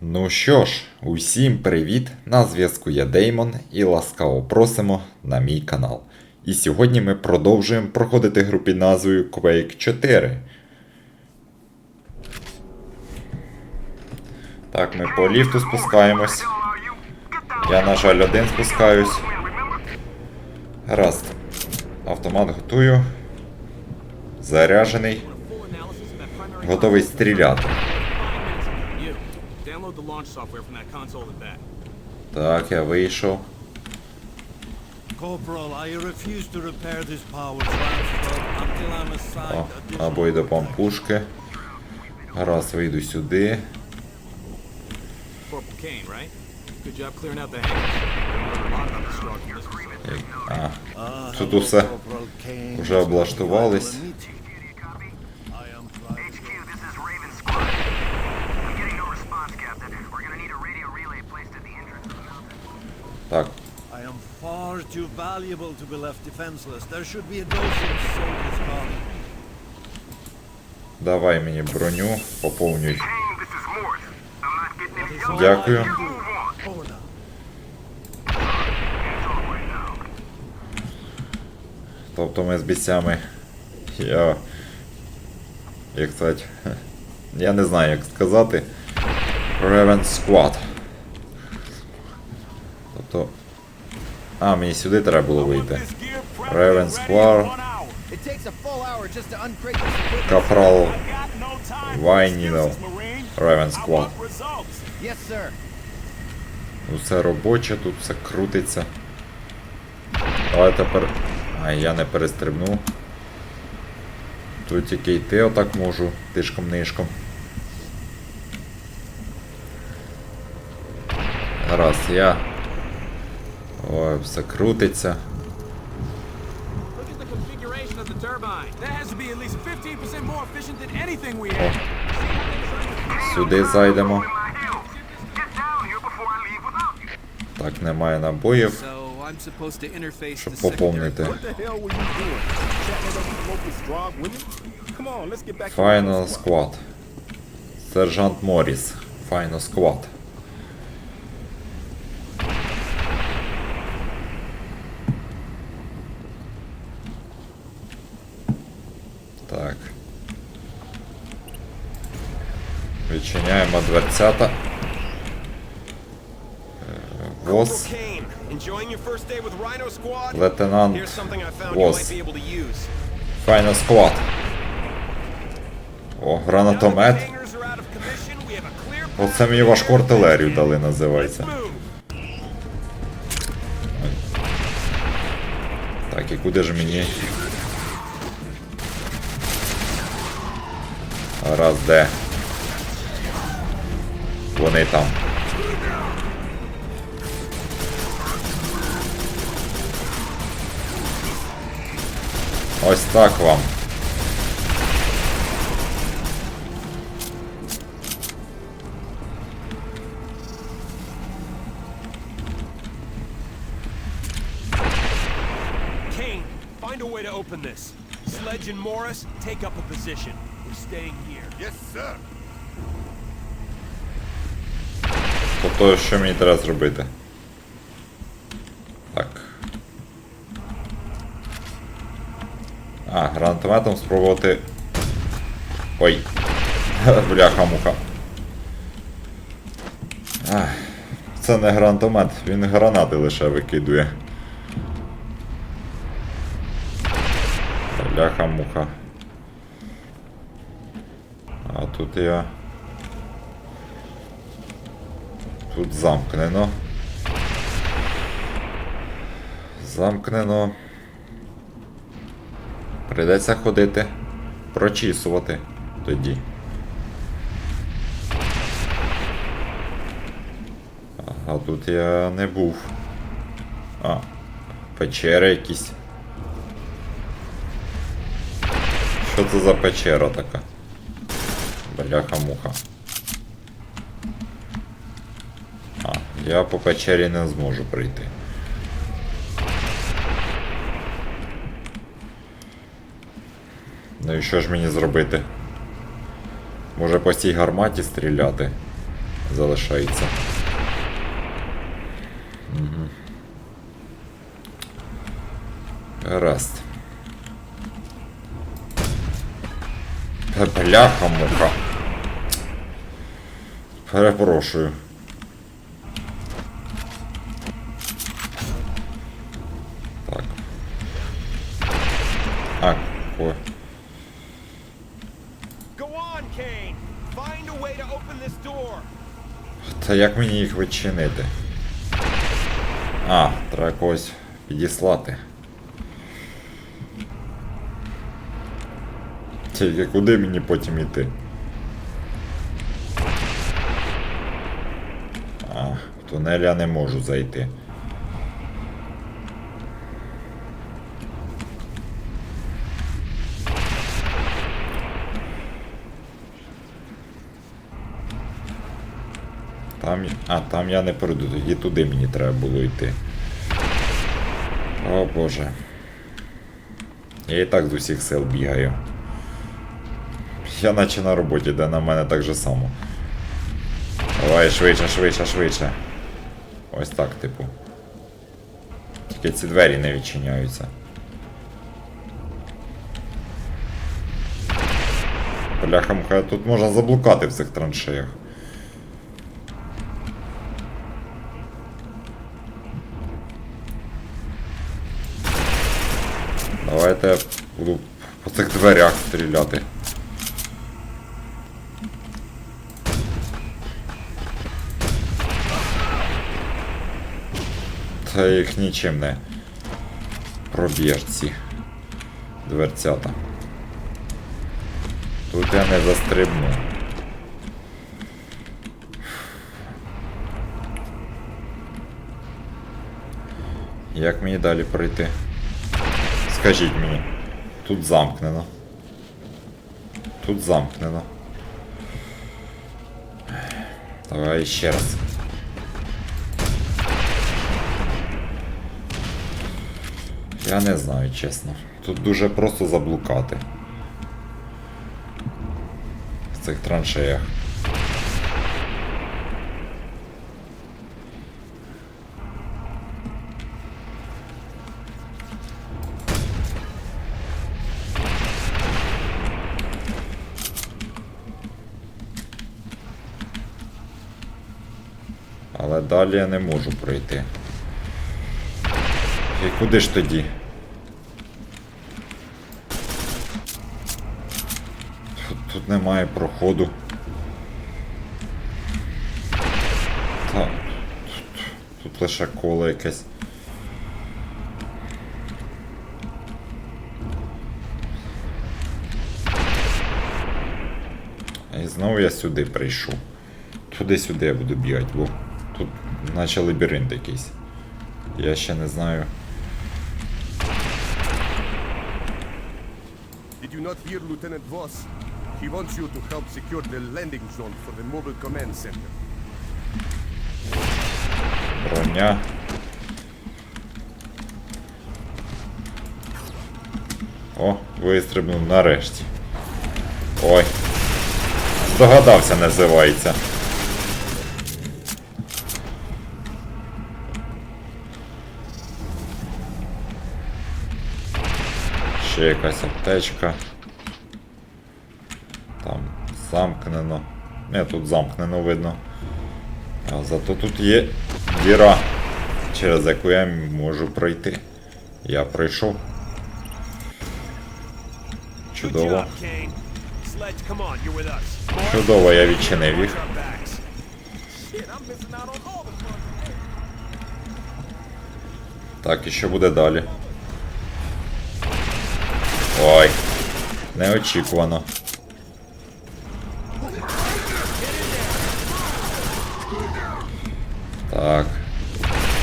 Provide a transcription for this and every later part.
Ну що ж, усім привіт! На зв'язку я Деймон і ласкаво просимо на мій канал. І сьогодні ми продовжуємо проходити гру під назвою Quake 4. Так, ми по ліфту спускаємось. Я, на жаль, один спускаюсь. Гаразд. Автомат готую. Заряжений. Готовий стріляти. Download the launch software from that console and back. Так, я вийшов. Corporal, I refuse to repair this power transfer until I'm assigned О, або пампушки. Гаразд, вийду сюди. Corporal Kane, right? Good job clearing out the hangars. А, Ah, Тут усе вже облаштувались. I am private. HQ, this is Raven Squad. I'm getting no response, Captain. We're gonna need a radio relay placed at the entrance to the mountain. Так, I am far too valuable to be left defenseless. There should be a dozen soldiers guarding давай мені броню, поповнюй. Дякую. Тобто ми з бійцями. Я. Як сказати. Я не знаю, як сказати. Raven Squad. Тобто. А, мені сюди треба було вийти. Equipment. Капрал. Yes, sir. Усе робоче, тут все крутиться. Давай тепер. А, я не перестрибнув. Тут тільки йти отак можу, тишком-нишком. Гаразд, я. Ой, все крутиться. Look at the configuration of the turbine. That has to be at least 15% more efficient than anything we have. Сюди зайдемо. Так, немає набоїв, щоб поповнити. Final Squad. Сержант Моріс. Final Squad. Так. Відчиняємо дверцята. Е, ВОЗ. Kane, enjoying your first day with Rhino Squad? Лейтенант Here's something I found you might ВОЗ. be able to use. Final Squad. О, Now that the гранатомет. Hangars are out of commission, we have a clear Оце мені важку артилерію дали, називається. Так, і куди ж мені? Раз, де? Вони там. Ось так вам. Kane, find a way to open this. Sledge and Morris, take up a position. We're staying here. Yes, sir. Тобто, що мені треба зробити? Так. А, гранатометом спробувати. Ой. Бляха-муха. Це не гранатомет, він гранати лише викидує. Бляха-муха. А тут я. Тут замкнено. Замкнено. Прийдеться ходити. Прочісувати тоді. А тут я не був. А, печери якісь. Що це за печера така? Бляха-муха. А, я по печері не зможу прийти. Ну і що ж мені зробити? Може по цій гарматі стріляти? залишається. Угу. Гаразд. Бляха муха. Перепрошую. Та як мені їх відчинити? А, треба когось підіслати. Тільки куди мені потім іти? А, в тунель я не можу зайти. Там, а, там я не пройду, тоді туди мені треба було йти. О боже. Я і так з усіх сил бігаю. Я наче на роботі, де на мене так же само. Давай швидше, швидше, швидше. Ось так, типу. Тільки ці двері не відчиняються. Бляха муха, тут можна заблукати в цих траншеях. Давайте я буду по цих дверях стріляти. Та їх нічим не проб'єш ці дверцята. Тут я не застрибну. Як мені далі пройти? Скажіть мені. Тут замкнено. Тут замкнено. Давай ще раз. Я не знаю, чесно. Тут дуже просто заблукати. В цих траншеях. Далі я не можу пройти. І куди ж тоді? Тут, тут немає проходу. Та, тут, тут лише коло якесь. І знову я сюди прийшов. Туди-сюди я буду бігати, бо наче лабіринт якийсь. Я ще не знаю. Did you not hear Lieutenant Voss? He wants you to help secure the landing zone for the mobile command center. Броня. О, вистрибнув нарешті. Ой. Здогадався, називається. Ще якась аптечка. Там замкнено. Не, тут замкнено видно. А зато тут є діра, через яку я можу пройти. Я пройшов. Чудово. Чудово, я відчинив їх. Так, і що буде далі? Ой. Неочікувано. Так.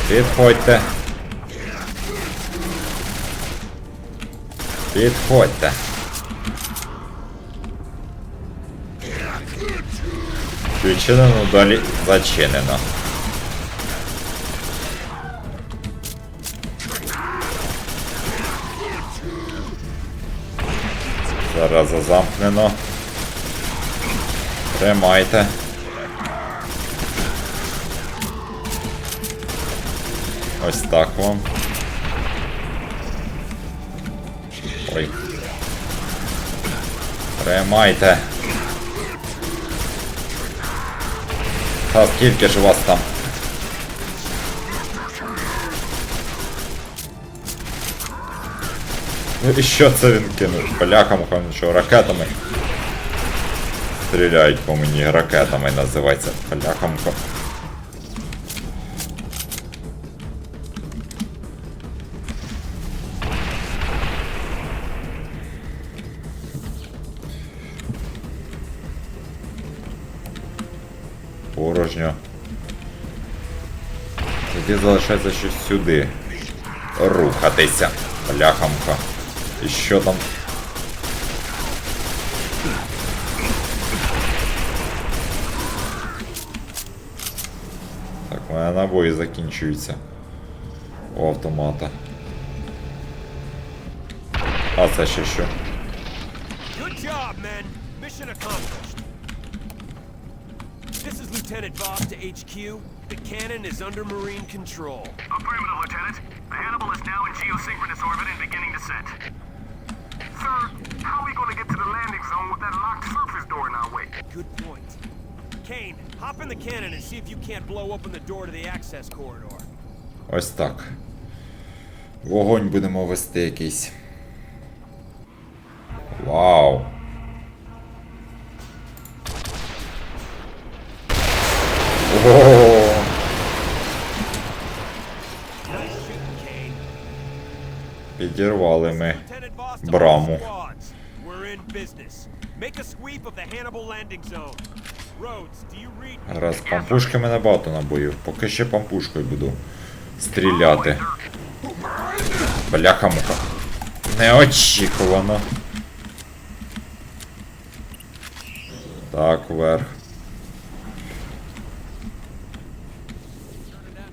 Підходьте. Підходьте. Відчинено, далі зачинено. Зараза замкнено. Тримайте. Ось так вам. Ой. Тримайте. Та скільки ж у вас там? І що це він кинув? Полякам там що, ракетами? Стріляють по мені ракетами називається. Полякам. Порожньо. Тоді залишається щось сюди. Рухатися. Бляхамка. І що там? Так, у мене набої закінчуються. У автомата. А це ще що? This is Lieutenant Voss to HQ. The cannon is under Marine control. Affirmative, Lieutenant. The Hannibal is now in geosynchronous orbit and beginning descent. Sir, how are we to get to the landing zone with that locked surface door in our way? Good point. Kane, hop in the cannon and see if you can't blow open the door to the access corridor. Ось так. Вогонь будемо вести якийсь. Вау. О, підірвали ми. Браму. Business. Make a sweep of the Hannibal landing zone. Rhodes, do you read? Раз, пампушки мене багато набоїв. Поки ще пампушкою буду стріляти. Бляха муха. Неочікувано. Так, вверх.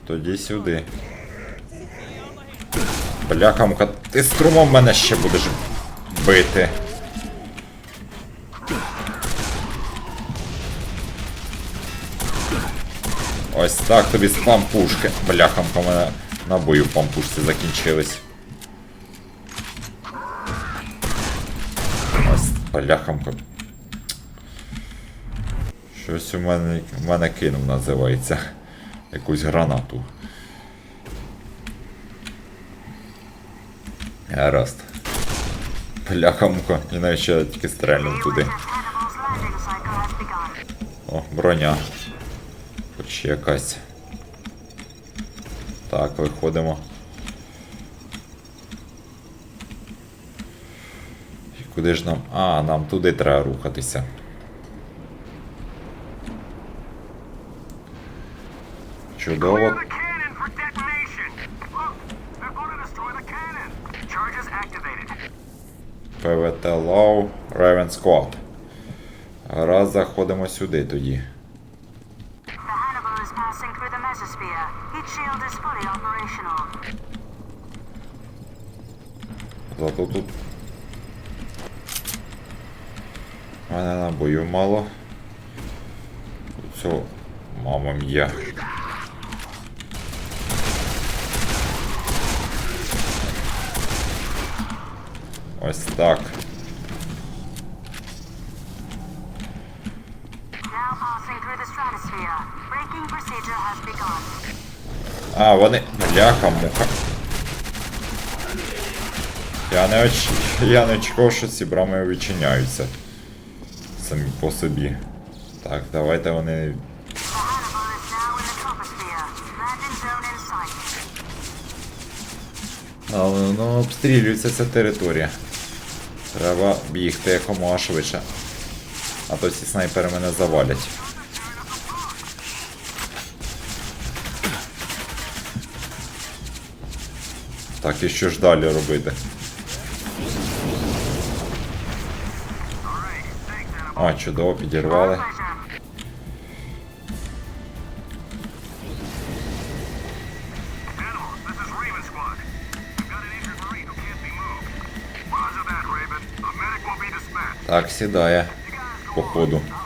Тоді сюди. Бляха муха, ти струмом мене ще будеш бити. Ось так тобі з пампушки. Бляхамка в мене набої в пампушці закінчились. Ось бляхамка. Щось у мене, у мене кинув називається. Якусь гранату. Гаразд. Бляхамка. І навіть ще тільки стрельнув туди. О, броня. Хоч якась. Так, виходимо. І куди ж нам. А, нам туди треба рухатися. Чудово. ПВТ Low, Raven Squad. Раз заходимо сюди тоді. Heat shield is fully operational. Зато тут. У мене набою мало. Цього. Мама м'я. Ось так. Now passing through the stratosphere. Braking procedure has begun. А, вони. Бляха, муха. Я не оч... Я не очікував, що ці брами відчиняються. Самі по собі. Так, давайте вони. The Hannibal is now in the troposphere. Landing zone in sight. А, ну, обстрілюється ця територія. Треба бігти якомога швидше. А то ці снайпери мене завалять. Так, і що ж далі робити? А, чудово, підірвали. Pleasure. Animal, this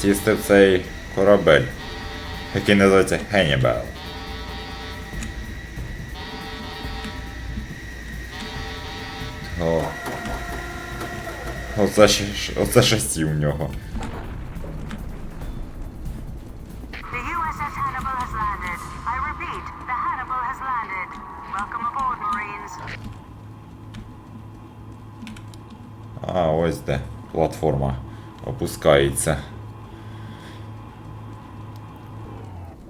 сісти в цей корабель, який називається Хеннібел. О. Оце, оце шасті у нього. А, ось де платформа опускається.